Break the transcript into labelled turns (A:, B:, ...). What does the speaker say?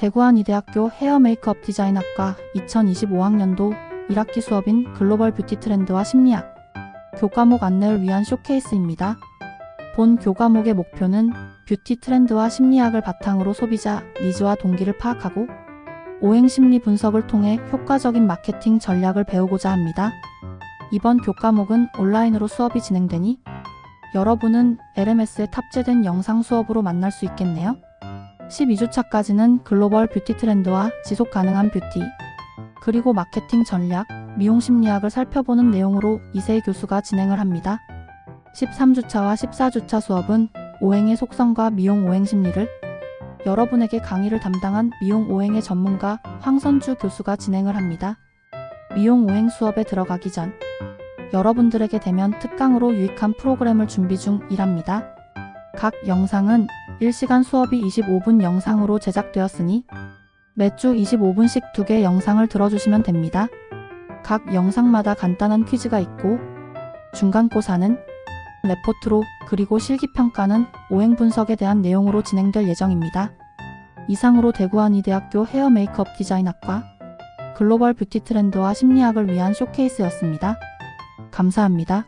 A: 대구한이대학교 헤어 메이크업 디자인학과 2025학년도 1학기 수업인 글로벌 뷰티 트렌드와 심리학 교과목 안내를 위한 쇼케이스입니다. 본 교과목의 목표는 뷰티 트렌드와 심리학을 바탕으로 소비자 니즈와 동기를 파악하고 오행 심리 분석을 통해 효과적인 마케팅 전략을 배우고자 합니다. 이번 교과목은 온라인으로 수업이 진행되니 여러분은 LMS에 탑재된 영상 수업으로 만날 수 있겠네요. 12주차까지는 글로벌 뷰티 트렌드와 지속 가능한 뷰티, 그리고 마케팅 전략, 미용 심리학을 살펴보는 내용으로 이세희 교수가 진행을 합니다. 13주차와 14주차 수업은 오행의 속성과 미용 오행 심리를 여러분에게 강의를 담당한 미용 오행의 전문가 황선주 교수가 진행을 합니다. 미용 오행 수업에 들어가기 전 여러분들에게 대면 특강으로 유익한 프로그램을 준비 중이랍니다. 각 영상은 1시간 수업이 25분 영상으로 제작되었으니 매주 25분씩 2개 영상을 들어주시면 됩니다. 각 영상마다 간단한 퀴즈가 있고 중간고사는 레포트로 그리고 실기평가는 오행 분석에 대한 내용으로 진행될 예정입니다. 이상으로 대구한이대학교 헤어 메이크업 디자인학과 글로벌 뷰티 트렌드와 심리학을 위한 쇼케이스였습니다. 감사합니다.